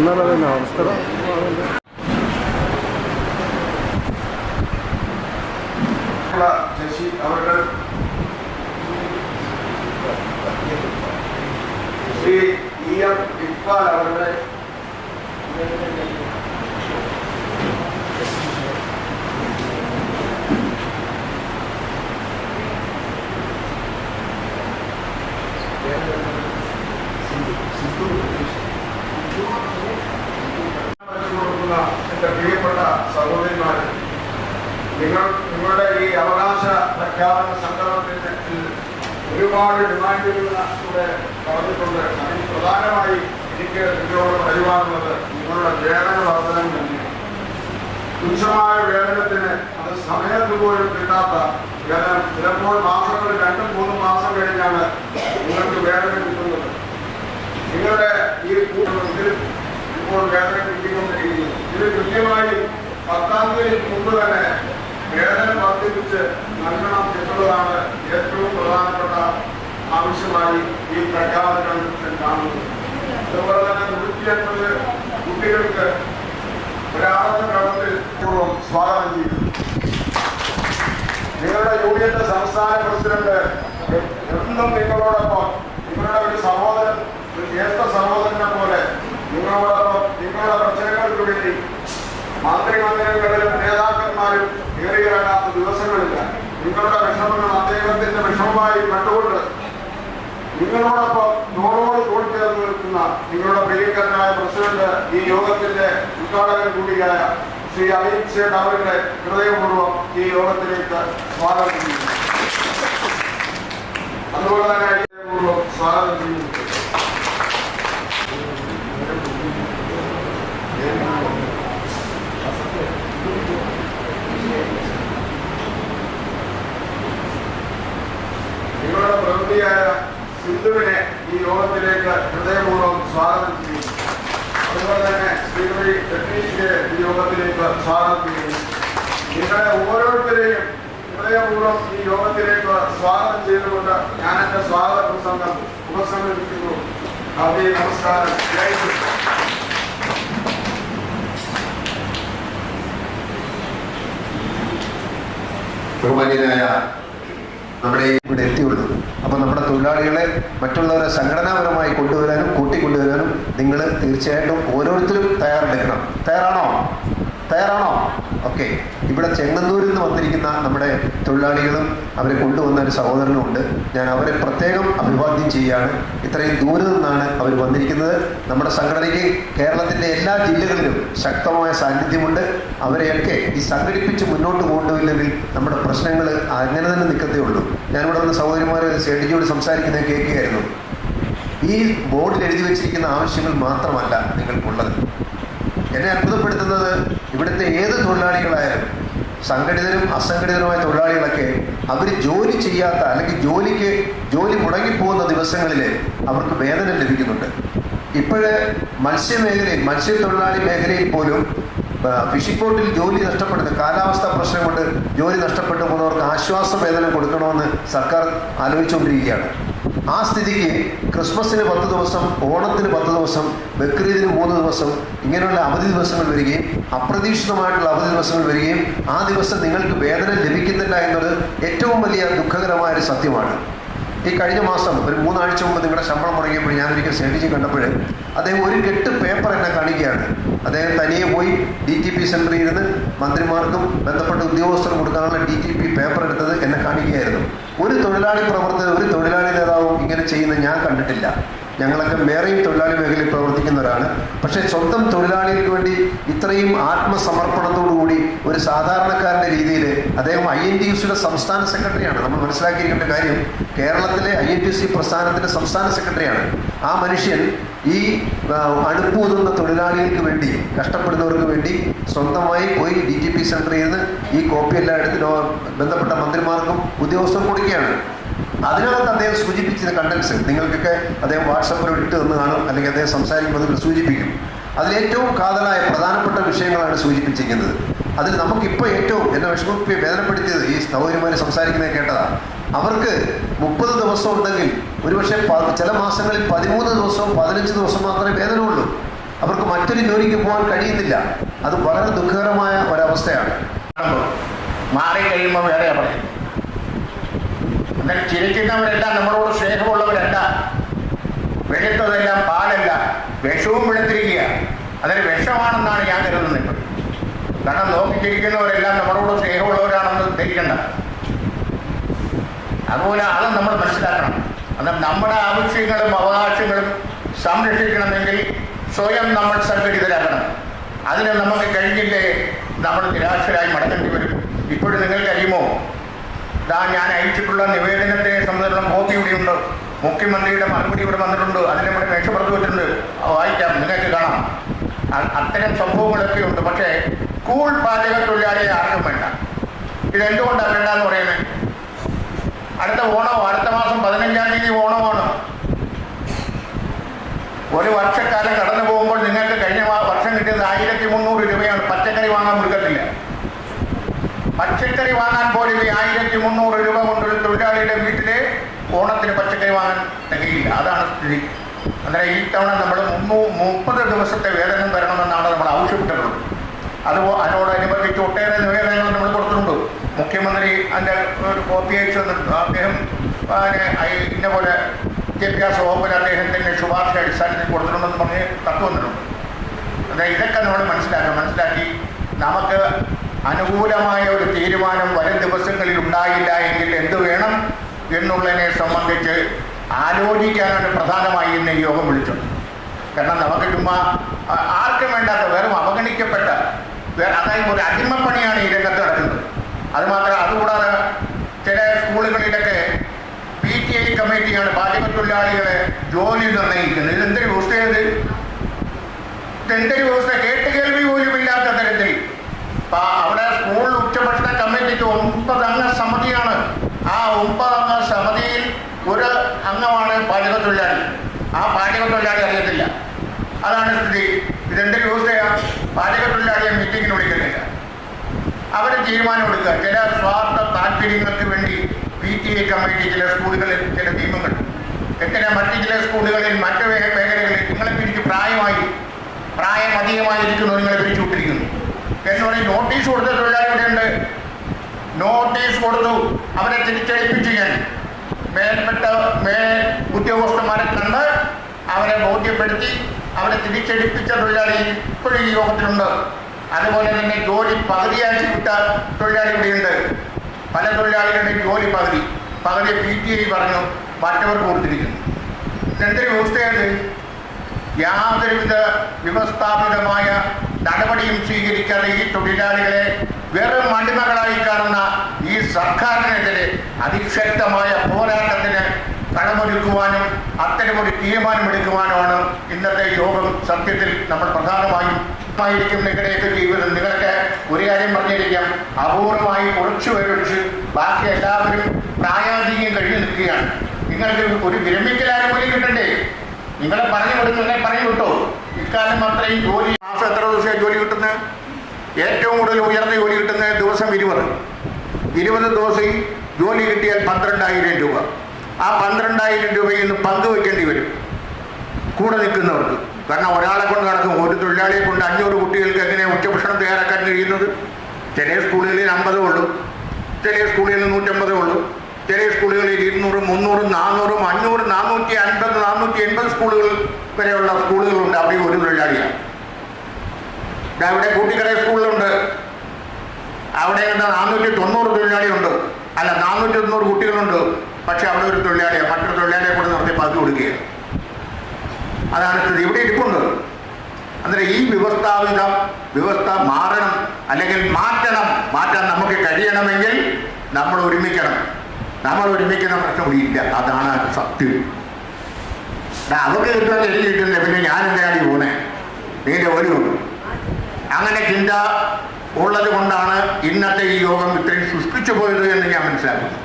എന്നാലും അതന്നെ അവസ്ഥ ശശി അവരുടെ ശ്രീ ഇ എം ഇക്ബാൽ അവരുടെ സഹോദരിമാരെ നിങ്ങൾ നിങ്ങളുടെ ഈ അവകാശ പ്രഖ്യാപന സംഗമത്തിന് ഒരുപാട് ഡിമാൻഡുകൾ കൂടെ പറഞ്ഞിട്ടുണ്ട് അതിൽ പ്രധാനമായി എനിക്ക് നിങ്ങളോട് വരുവാനുള്ളത് നിങ്ങളുടെ വേതന വർധനം തന്നെയാണ് തുച്ഛമായ വേതനത്തിന് അത് സമയത്ത് പോലും കിട്ടാത്ത വേതനം ചിലപ്പോൾ മാസങ്ങൾ രണ്ടും മൂന്നും മാസം കഴിഞ്ഞാണ് നിങ്ങൾക്ക് വേതനം കിട്ടുന്നത്. നിങ്ങളുടെ ഈ കൂട്ടത്തിൽ ഇപ്പോൾ വേതനം കിട്ടിക്കൊണ്ടിരിക്കുന്നത് ഇത് കൃത്യമായി പത്താം തീയതി മുമ്പ് തന്നെ വേതനം വർദ്ധിപ്പിച്ച് നൽകണം എന്നുള്ളതാണ് ഏറ്റവും പ്രധാനപ്പെട്ട ആവശ്യമായി ഈ പ്രഖ്യാപനം ഞാൻ കാണുന്നത്. അതുപോലെ തന്നെ നൂറ്റി അൻപത് കുട്ടികൾക്ക് ഒരാളെന്ന ക്രമത്തിൽ പൂർവം സ്വാഗതം ചെയ്യുന്നു നിങ്ങളുടെ യൂണിയന്റെ സംസ്ഥാന പ്രസിഡന്റ് എന്നും നിങ്ങളോടൊപ്പം നിങ്ങളുടെ ഒരു സഹോദരൻ ഒരു ജ്യേഷ്ഠ സഹോദരനെ പോലെ നിങ്ങളോടൊപ്പം നിങ്ങളുടെ പ്രശ്നങ്ങൾക്ക് വേണ്ടി മന്ത്രിമന്ദിരങ്ങളിലും നേതാക്കന്മാരും കയറിയിറങ്ങാത്ത ദിവസങ്ങളില്ല നിങ്ങളുടെ വിഷമങ്ങൾ അദ്ദേഹത്തിന്റെ വിഷമമായി കണ്ടുകൊണ്ട് നിങ്ങളോടൊപ്പം നോടോട് തോൾ ചേർന്ന് നിൽക്കുന്ന നിങ്ങളുടെ പ്രിയങ്കരനായ പ്രസിഡന്റ് ഈ യോഗത്തിന്റെ ഉദ്ഘാടകൻ കൂടിയായ ശ്രീ അമിത് ഷേഡ് അവരുടെ ഹൃദയപൂർവം ഈ യോഗത്തിലേക്ക് സ്വാഗതം ചെയ്യുന്നു. അതുപോലെ തന്നെ ഹൃദയപൂർവം സ്വാഗതം ചെയ്യുന്നു നിങ്ങളുടെ പ്രകൃതിയായ സിന്ധുവിനെ ഈ യോഗത്തിലേക്ക് ഹൃദയപൂർവം സ്വാഗതം ചെയ്യുന്നു. അതുപോലെ തന്നെ ശ്രീമതി രത്നീഷിനെ ഈ യോഗത്തിലേക്ക് സ്വാഗതം ചെയ്യുന്നു. നിങ്ങളെ ഓരോരുത്തരെയും ഹൃദയപൂർവം ഈ യോഗത്തിലേക്ക് സ്വാഗതം ചെയ്തുകൊണ്ട് ഞാൻ എന്റെ സ്വാഗത പ്രസംഗം ഉപസംഹരിക്കുന്നു. നന്ദി നമസ്കാരം. ബഹുമാന്യനായ നമ്മുടെ ഇവിടെ എത്തിയുള്ളൂ അപ്പോൾ നമ്മുടെ തൊഴിലാളികളെ മറ്റുള്ളവരെ സംഘടനാപരമായി കൊണ്ടുവരാനും കൂട്ടിക്കൊണ്ടുവരാനും നിങ്ങൾ തീർച്ചയായിട്ടും ഓരോരുത്തരും തയ്യാറെടുക്കണം. തയ്യാറാണോ? തയ്യാറാണോ? ഓക്കെ ഇവിടെ ചെങ്ങന്നൂരിൽ നിന്ന് വന്നിരിക്കുന്ന നമ്മുടെ തൊഴിലാളികളും അവരെ കൊണ്ടുവന്ന ഒരു സഹോദരനും ഉണ്ട്. ഞാൻ അവരെ പ്രത്യേകം അഭിവാദ്യം ചെയ്യുകയാണ്. ഇത്രയും ദൂരെ നിന്നാണ് അവർ വന്നിരിക്കുന്നത്. നമ്മുടെ സംഘടനയ്ക്ക് കേരളത്തിന്റെ എല്ലാ ജില്ലകളിലും ശക്തമായ സാന്നിധ്യമുണ്ട്. അവരെയൊക്കെ ഈ സംഘടിപ്പിച്ച് മുന്നോട്ട് കൊണ്ടുപോയില്ലെങ്കിൽ നമ്മുടെ പ്രശ്നങ്ങൾ അങ്ങനെ തന്നെ നിൽക്കത്തേ ഉള്ളൂ. ഞാനിവിടെ വന്ന സഹോദരിമാരെ സേഡിജിയോട് സംസാരിക്കുന്നത് കേൾക്കുകയായിരുന്നു. ഈ ബോർഡിൽ എഴുതി വെച്ചിരിക്കുന്ന ആവശ്യങ്ങൾ മാത്രമല്ല നിങ്ങൾക്കുള്ളത്. എന്നെ അത്ഭുതപ്പെടുത്തുന്നത് ഇവിടുത്തെ ഏത് തൊഴിലാളികളായാലും സംഘടിതരും അസംഘടിതരുമായ തൊഴിലാളികളൊക്കെ അവർ ജോലി ചെയ്യാത്ത അല്ലെങ്കിൽ ജോലിക്ക് ജോലി മുടങ്ങിപ്പോകുന്ന ദിവസങ്ങളിൽ അവർക്ക് വേതനം ലഭിക്കുന്നുണ്ട്. ഇപ്പോഴേ മത്സ്യമേഖലയിൽ മത്സ്യത്തൊഴിലാളി മേഖലയിൽ പോലും ഫിഷിംഗ് ബോട്ടിൽ ജോലി നഷ്ടപ്പെടുന്ന കാലാവസ്ഥ പ്രശ്നം കൊണ്ട് ജോലി നഷ്ടപ്പെട്ടു പോകുന്നവർക്ക് ആശ്വാസ വേതനം കൊടുക്കണമെന്ന് സർക്കാർ ആലോചിച്ചുകൊണ്ടിരിക്കുകയാണ്. ആ സ്ഥിതിക്ക് ക്രിസ്മസിന് പത്ത് ദിവസം ഓണത്തിന് പത്ത് ദിവസം ബക്രീദിന് മൂന്ന് ദിവസം ഇങ്ങനെയുള്ള അവധി ദിവസങ്ങൾ വരികയും അപ്രതീക്ഷിതമായിട്ടുള്ള അവധി ദിവസങ്ങൾ വരികയും ആ ദിവസം നിങ്ങൾക്ക് വേദന ലഭിക്കുന്നില്ല എന്നത് ഏറ്റവും വലിയ ദുഃഖകരമായ ഒരു സത്യമാണ്. ഈ കഴിഞ്ഞ മാസം ഒരു മൂന്നാഴ്ച മുമ്പ് നിങ്ങളുടെ ശമ്പളം മുടങ്ങിയപ്പോൾ ഞാൻ ഒരിക്കൽ ശ്രദ്ധിച്ച് കണ്ടപ്പോൾ അദ്ദേഹം ഒരു കെട്ട് പേപ്പർ എന്നെ കാണിക്കുകയാണ്. അദ്ദേഹം തനിയെ പോയി ഡി ടി പി സെന്ററിൽ ഇരുന്ന് മന്ത്രിമാർക്കും ബന്ധപ്പെട്ട ഉദ്യോഗസ്ഥർക്കും കൊടുക്കാനുള്ള ഡി ടി പി പേപ്പർ എടുത്തത് എന്നെ കാണിക്കുകയായിരുന്നു. ഒരു തൊഴിലാളി പ്രവർത്തകർ ഒരു തൊഴിലാളി നേതാവും ഇങ്ങനെ ചെയ്യുന്ന ഞാൻ കണ്ടിട്ടില്ല. ഞങ്ങളൊക്കെ വേറെയും തൊഴിലാളി മേഖലയിൽ പ്രവർത്തിക്കുന്നവരാണ് പക്ഷേ സ്വന്തം തൊഴിലാളികൾക്ക് വേണ്ടി ഇത്രയും ആത്മസമർപ്പണത്തോടു കൂടി ഒരു സാധാരണക്കാരന്റെ രീതിയിൽ അദ്ദേഹം ഐ എൻ ടി യു സിയുടെ സംസ്ഥാന സെക്രട്ടറിയാണ്. നമ്മൾ മനസ്സിലാക്കിയിരിക്കേണ്ട കാര്യം കേരളത്തിലെ ഐ എൻ ടി സി പ്രസ്ഥാനത്തിന്റെ സംസ്ഥാന സെക്രട്ടറിയാണ്. ആ മനുഷ്യൻ ഈ അടുപ്പൂതുന്ന തൊഴിലാളികൾക്ക് വേണ്ടി കഷ്ടപ്പെടുന്നവർക്ക് വേണ്ടി സ്വന്തമായി പോയി ഡി ജി പി സെന്ററിൽ നിന്ന് ഈ കോപ്പിയെല്ലാം എടുത്ത് ലോ- ബന്ധപ്പെട്ട മന്ത്രിമാർക്കും ഉദ്യോഗസ്ഥർ കൊടുക്കുകയാണ്. അതിനകത്ത് അദ്ദേഹം സൂചിപ്പിച്ച കണ്ടൻസ് നിങ്ങൾക്കൊക്കെ അദ്ദേഹം വാട്സപ്പിൽ ഇട്ട് തന്നു കാണും അല്ലെങ്കിൽ അദ്ദേഹം സംസാരിക്കുമ്പോൾ സൂചിപ്പിക്കും. അതിലേറ്റവും കാതലായ പ്രധാനപ്പെട്ട വിഷയങ്ങളാണ് സൂചിപ്പിച്ചിരിക്കുന്നത്. അതിൽ നമുക്കിപ്പോൾ ഏറ്റവും എന്നെ വിഷമിപ്പി വേദനപ്പെടുത്തിയത് ഈ സഹോദരിമാർ സംസാരിക്കുന്നത് കേട്ടതാണ് അവർക്ക് മുപ്പത് ദിവസം ഉണ്ടെങ്കിൽ ഒരുപക്ഷെ ചില മാസങ്ങളിൽ പതിമൂന്ന് ദിവസവും പതിനഞ്ച് ദിവസം മാത്രമേ വേദനയുള്ളൂ. അവർക്ക് മറ്റൊരു ജോലിക്ക് പോകാൻ കഴിയുന്നില്ല. അത് വളരെ ദുഃഖകരമായ ഒരവസ്ഥയാണ്. മാറി കഴിയുമ്പോൾ വേറെയാ പറയും എന്നാൽ ചിരിക്കുന്നവരല്ല നമ്മളോട് സ്നേഹമുള്ളവരല്ല. വെളുത്തതെല്ലാം പാലല്ല. വിഷവും വെളുത്തിരിക്കുക. അതൊരു വിഷമാണെന്നാണ് ഞാൻ കരുതുന്നത്. കാരണം നോക്കിച്ചിരിക്കുന്നവരെല്ലാം നമ്മളോട് സ്നേഹമുള്ളവരാണെന്ന് ധരിക്കണ്ട. അതുപോലെ അത് നമ്മൾ മനസ്സിലാക്കണം. എന്നാൽ നമ്മുടെ ആവശ്യങ്ങളും അവകാശങ്ങളും സംരക്ഷിക്കണമെങ്കിൽ സ്വയം നമ്മൾ സംഘടിതരാകണം അതിന് നമുക്ക് കഴിഞ്ഞില്ലേ? നമ്മൾ നിരാശരായി മടങ്ങേണ്ടി വരും. ഇപ്പോഴും നിങ്ങൾക്കറിയുമോ? ഇതാ ഞാൻ അയച്ചിട്ടുള്ള നിവേദനത്തെ സംബന്ധിച്ചുള്ള കോപ്പി ഇവിടെയുണ്ട് മുഖ്യമന്ത്രിയുടെ മറുപടി ഇവിടെ വന്നിട്ടുണ്ട്. അതിനെ ഇവിടെ രക്ഷപ്പെടുത്തി വെച്ചിട്ടുണ്ട്. വായിക്കാം. നിങ്ങൾക്ക് കാണാം. അത്തരം സംഭവങ്ങളൊക്കെ ഉണ്ട്. പക്ഷേ കൂൾ പാചക തൊഴിലാളിയെ ആർക്കും വേണ്ട. ഇതെന്തുകൊണ്ടാണ് വേണ്ടെന്ന് പറയുന്നത്? അടുത്ത ഓണം അടുത്ത മാസം പതിനഞ്ചാം തീയതി ഓണമാണ്. ഒരു വർഷക്കാലം കടന്നു പോകുമ്പോൾ നിങ്ങൾക്ക് കഴിഞ്ഞ വർഷം കിട്ടിയത് ആയിരത്തി മുന്നൂറ് രൂപയാണ്. പച്ചക്കറി വാങ്ങാൻ കൊടുക്കത്തില്ല പച്ചക്കറി വാങ്ങാൻ പോലും ഈ ആയിരത്തി മുന്നൂറ് രൂപ കൊണ്ടൊരു തൊഴിലാളിയുടെ വീട്ടിലെ ഓണത്തിന് പച്ചക്കറി വാങ്ങാൻ തികയില്ല. അതാണ് സ്ഥിതി. അന്നേരം ഈ തവണ നമ്മൾ മുന്നൂ മുപ്പത് ദിവസത്തെ വേതനം തരണമെന്നാണ് നമ്മൾ ആവശ്യപ്പെട്ടിട്ടുള്ളത്. അത് അതിനോടനുബന്ധിച്ച് ഒട്ടേറെ മുഖ്യമന്ത്രി അതിന്റെ ഒരു കോപ്പി അയച്ചു തന്നിട്ടുണ്ട്. അദ്ദേഹം ഇന്ന പോലെ വിദ്യാഭ്യാസ വകുപ്പിൽ അദ്ദേഹത്തിന്റെ ശുപാർശ അടിസ്ഥാനത്തിൽ കൊടുത്തിട്ടുണ്ടെന്ന് പറഞ്ഞ് തത്ത് വന്നിട്ടുണ്ട് അതായത് ഇതൊക്കെ നമ്മൾ മനസ്സിലാക്കണം. മനസ്സിലാക്കി നമുക്ക് അനുകൂലമായ ഒരു തീരുമാനം വരും ദിവസങ്ങളിൽ ഉണ്ടായില്ല എങ്കിൽ എന്ത് വേണം എന്നുള്ളതിനെ സംബന്ധിച്ച് ആലോചിക്കാനാണ് പ്രധാനമായി ഇന്ന് ഈ യോഗം വിളിച്ചത് കാരണം നമുക്ക് ചുമ്മാ ആർക്കും വേണ്ടാത്ത വെറും അവഗണിക്കപ്പെട്ട അതായത് ഒരു അടിമപ്പണിയാണ് ഈ രംഗത്ത് അത് മാത്രം അതുകൂടാതെ ചില സ്കൂളുകളിലൊക്കെ പി ടി ഐ കമ്മിറ്റിയാണ് പാചക തൊഴിലാളികളെ ജോലി നിർണയിക്കുന്നത് ഇതെന്തൊരു വ്യവസ്ഥയത് എന്തൊരു വ്യവസ്ഥ? കേട്ട് കേൾവി പോലും ഇല്ലാത്ത തരത്തിൽ. അവിടെ സ്കൂളിൽ ഉച്ചഭക്ഷണ കമ്മിറ്റിക്ക് ഒമ്പതംഗ സമിതിയാണ്. ആ ഒമ്പതംഗ സമിതിയിൽ ഒരു അംഗമാണ് പാചക തൊഴിലാളി ആ പാചക തൊഴിലാളി അറിയത്തില്ല. അതാണ് സ്ഥിതി. ഇതെന്തൊരു വ്യവസ്ഥയാണ് പാചക തൊഴിലാളിയെ മീറ്റിങ്ങിന് വിളിക്കുന്നില്ല അവർ തീരുമാനമെടുക്കുക ചില സ്വാർത്ഥ താല്പര്യങ്ങൾക്ക് വേണ്ടി പി ടി എ കമ്മിറ്റി ചില സ്കൂളുകളിൽ ചില നിയമങ്ങൾ. ചില മറ്റ് ചില സ്കൂളുകളിൽ മറ്റ് മേഖലകളിൽ നിങ്ങളെ പിരിച്ച് പ്രായമായി പ്രായം അധികമായിരിക്കുന്നു നിങ്ങളെ പിരിച്ചു വിട്ടിരിക്കുന്നു എന്ന് പറഞ്ഞ് നോട്ടീസ് കൊടുത്ത തൊഴിലാളികളുണ്ട് നോട്ടീസ് കൊടുത്തു. അവരെ തിരിച്ചടിപ്പിച്ചു ഞാൻ. മേൽപ്പെട്ട മേൽ ഉദ്യോഗസ്ഥന്മാരെ കണ്ട് അവരെ ബോധ്യപ്പെടുത്തി. അവരെ തിരിച്ചടിപ്പിച്ച തൊഴിലാളി ഇപ്പോഴും ഈ യോഗത്തിലുണ്ട്. അതുപോലെ തന്നെ ജോലി പകുതിയാക്കി വിട്ട ഉണ്ട്. പല തൊഴിലാളികളുടെ ജോലി പകുതി. പകുതി പി ടി ഐ പറഞ്ഞു മറ്റവർക്ക് കൊടുത്തിരിക്കുന്നു. ഇതെന്തൊരു വ്യവസ്ഥയാണ്? യാതൊരുവിധ വ്യവസ്ഥാപിതമായ നടപടിയും സ്വീകരിക്കാതെ ഈ തൊഴിലാളികളെ വെറും അടിമകളായി കാണുന്ന ഈ സർക്കാരിനെതിരെ അതിശക്തമായ പോരാട്ടത്തിന് കളമൊരുക്കുവാനും അത്തരമൊരു തീരുമാനമെടുക്കുവാനുമാണ് ഇന്നത്തെ യോഗം സത്യത്തിൽ നമ്മൾ പ്രധാനമായും ആയിരിക്കും നിങ്ങളുടെയൊക്കെ ജീവിതം. നിങ്ങൾക്ക് ഒരു കാര്യം പറഞ്ഞിരിക്കാം. അപൂർവമായി കുറച്ചു പേരൊഴിച്ച് ബാക്കി എല്ലാവരും പ്രായാധികം കഴിഞ്ഞു നിൽക്കുകയാണ്. നിങ്ങൾക്ക് ഒരു വിരമിക്കലാനുകൂല്യം കിട്ടണ്ടേ? നിങ്ങളെ പറഞ്ഞു വിടുന്നതിനെ പറഞ്ഞു കിട്ടോ ഇക്കാലം അത്രയും ജോലി മാസം എത്ര ദിവസം ജോലി കിട്ടുന്നത്? ഏറ്റവും കൂടുതൽ ഉയർന്ന ജോലി കിട്ടുന്ന ദിവസം ഇരുപത്. ഇരുപത് ദിവസം ജോലി കിട്ടിയാൽ പന്ത്രണ്ടായിരം രൂപ. ആ പന്ത്രണ്ടായിരം രൂപയിൽ നിന്ന് പങ്കുവെക്കേണ്ടി വരും. കൂടെ നിൽക്കുന്നവർക്ക്. കാരണം ഒരാളെ കൊണ്ട് നടക്കും ഒരു തൊഴിലാളിയെ കൊണ്ട് അഞ്ഞൂറ് കുട്ടികൾക്ക് എങ്ങനെ ഉച്ചഭക്ഷണം തയ്യാറാക്കാൻ കഴിയുന്നത് ചില സ്കൂളുകളിൽ അമ്പതേ ഉള്ളൂ. ചില സ്കൂളുകളിൽ നൂറ്റമ്പതേ ഉള്ളൂ. ചില സ്കൂളുകളിൽ ഇരുന്നൂറും മുന്നൂറും നാനൂറും അഞ്ഞൂറ് നാനൂറ്റി അൻപത് നാനൂറ്റി എൺപത് സ്കൂളുകൾ വരെയുള്ള സ്കൂളുകളുണ്ട് അവിടെ ഒരു തൊഴിലാളിയാണ്. അവിടെ ഇവിടെ കൂട്ടിക്കട സ്കൂളിലുണ്ട് അവിടെ നാനൂറ്റി തൊണ്ണൂറ് തൊഴിലാളിയുണ്ട്. അല്ല നാനൂറ്റി തൊണ്ണൂറ് കുട്ടികളുണ്ട്. പക്ഷെ അവിടെ ഒരു തൊഴിലാളിയാണ്. മറ്റൊരു തൊഴിലാളിയെ കൂടെ നിർത്തി പകുതി കൊടുക്കുകയാണ്. അതാണ് ഇവിടെ ഇരിപ്പുണ്ട്. അന്നേരം ഈ വ്യവസ്ഥാവിധം വ്യവസ്ഥ മാറണം അല്ലെങ്കിൽ മാറ്റണം മാറ്റാൻ നമുക്ക് കഴിയണമെങ്കിൽ നമ്മൾ ഒരുമിക്കണം. നമ്മൾ ഒരുമിക്കുന്ന പ്രശ്നം ഇല്ല അതാണ് സത്യം. അവർക്ക് കിട്ടാൻ എനിക്ക് കിട്ടുന്നില്ല പിന്നെ ഞാൻ എന്തിനാണ് പോണേ? നീന്റെ ഒരു അങ്ങനെ ചിന്ത ഉള്ളത് കൊണ്ടാണ് ഇന്നത്തെ ഈ യോഗം ഇത്രയും സൃഷ്ടിച്ചു പോയത് എന്ന് ഞാൻ മനസ്സിലാക്കുന്നു.